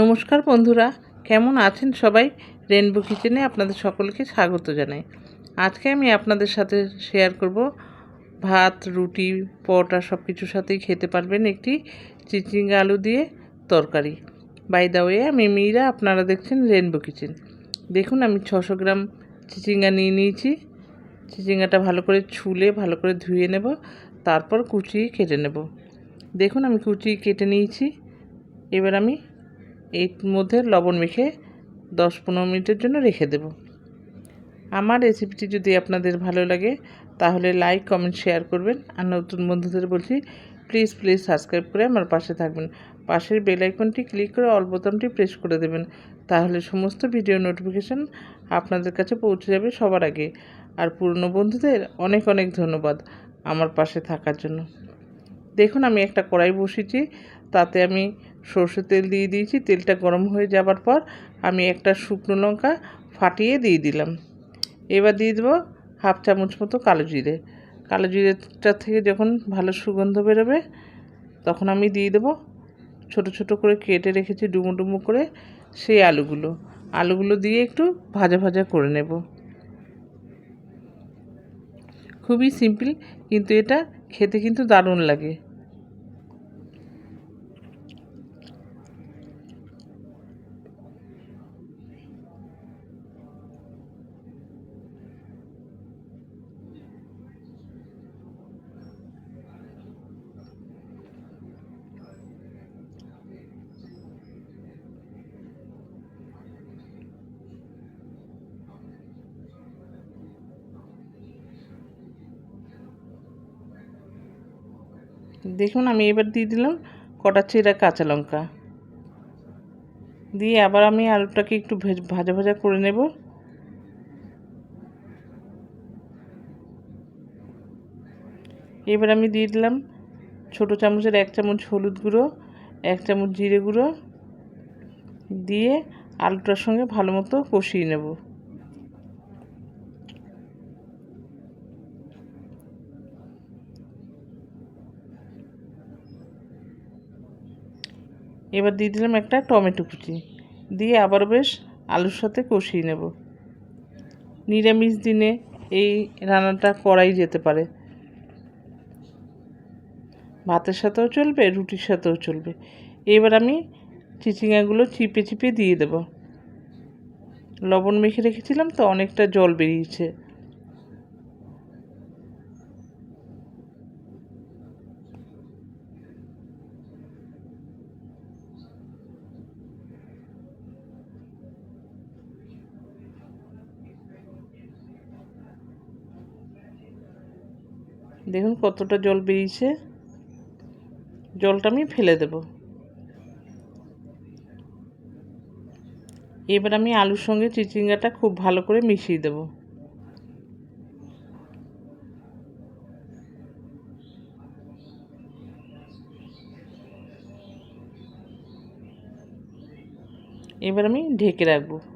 নমস্কার বন্ধুরা, কেমন আছেন সবাই? রেনবো কিচেনে আপনাদের সকলকে স্বাগত জানাই। আজকে আমি আপনাদের সাথে শেয়ার করব ভাত, রুটি, পরোটা সব কিছুর সাথেই খেতে পারবেন একটি চিচিঙ্গা আলু দিয়ে তরকারি। বাই দা ওয়ে আমি মিরা, আপনারা দেখছেন রেনবো কিচেন দেখুন, আমি ছশো গ্রাম চিচিঙ্গা নিয়ে নিয়েছি। চিচিঙ্গাটা ভালো করে ছুলে, ভালো করে ধুয়ে নেব, তারপর কুচিয়ে কেটে নেব। দেখুন, আমি কুচিয়ে কেটে নিয়েছি। এবার আমি এর মধ্যে লবণ মেখে দশ পনেরো মিনিটের জন্য রেখে দেব। আমার রেসিপিটি যদি আপনাদের ভালো লাগে, তাহলে লাইক কমেন্ট শেয়ার করবেন। আর নতুন বন্ধুদের বলছি প্লিজ প্লিজ সাবস্ক্রাইব করে আমার পাশে থাকবেন। পাশের বেল আইকনটি ক্লিক করে অল বোতামটি প্রেস করে দেবেন। তাহলে সমস্ত ভিডিও নোটিফিকেশান আপনাদের কাছে পৌঁছে যাবে সবার আগে। আর পুরনো বন্ধুদের অনেক অনেক ধন্যবাদ আমার পাশে থাকার জন্য। দেখুন, আমি একটা কড়াই বসিয়েছি, তাতে আমি সর্ষে তেল দিয়ে দিয়েছি, তেলটা গরম হয়ে যাবার পর আমি একটা শুকনো লঙ্কা ফাটিয়ে দিয়ে দিলাম। এবার দিয়ে দেবো হাফ চামচ মতো কালো জিরে। কালো জিরেটা থেকে যখন ভালো সুগন্ধ বেরোবে, তখন আমি দিয়ে দেবো ছোট ছোট করে কেটে রেখেছি ডুমো ডুমো করে সেই আলুগুলো। আলুগুলো দিয়ে একটু ভাজা ভাজা করে নেব। খুবই সিম্পল, কিন্তু এটা খেতে কিন্তু দারুণ লাগে। দেখুন, আমি এবার দিয়ে দিলাম কটা চেরা কাঁচা লঙ্কা। দিয়ে আবার আমি আলুটাকে একটু ভাজা ভাজা করে নেব। এবার আমি দিয়ে দিলাম ছোটো চামচের এক চামচ হলুদ গুঁড়ো, এক চামচ জিরে গুঁড়ো। দিয়ে আলুটার সঙ্গে ভালো মতো কষিয়ে নেব। এবার দিয়ে দিলাম একটা টমেটো কুচি। দিয়ে আবার বেশ আলুর সাথে কষিয়ে নেব। নিরামিষ দিনে এই রান্নাটা করাই যেতে পারে। ভাতের সাথেও চলবে, রুটির সাথেও চলবে। এবার আমি চিচিঙ্গাগুলো চিপে চিপে দিয়ে দেব। লবণ মেখে রেখেছিলাম তো অনেকটা জল বেরিয়েছে। দেখুন কতটা জল বেরিয়েছে। জলটা আমি ফেলে দেব। এবার আমি আলুর সঙ্গে চিচিঙ্গাটা খুব ভালো করে মিশিয়ে দেব। এবার আমি ঢেকে রাখব।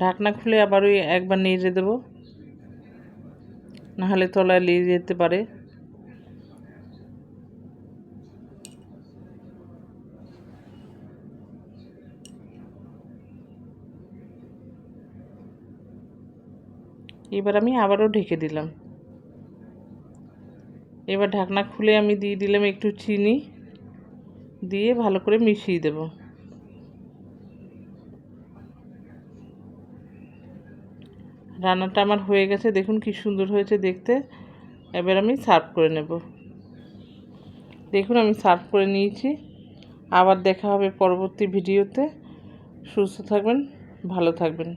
ঢাকনা খুলে আবার ওই একবার নেড়ে দেবো। নাহলে তলায় লেগে যেতে পারে। এবার আমি আবারও ঢেকে দিলাম। এবার ঢাকনা খুলে আমি দিয়ে দিলাম একটু চিনি। দিয়ে ভালো করে মিশিয়ে দেবো। রান্নাটা আমার হয়ে গেছে, দেখুন কি সুন্দর হয়েছে দেখতে। এবার আমি সার্ভ করে নেব। দেখুন আমি সার্ভ করে নিয়েছি। আবার দেখা হবে পরবর্তী ভিডিওতে। সুস্থ থাকবেন, ভালো থাকবেন।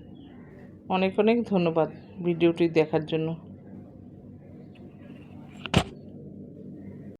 অনেক অনেক ধন্যবাদ ভিডিওটি দেখার জন্য।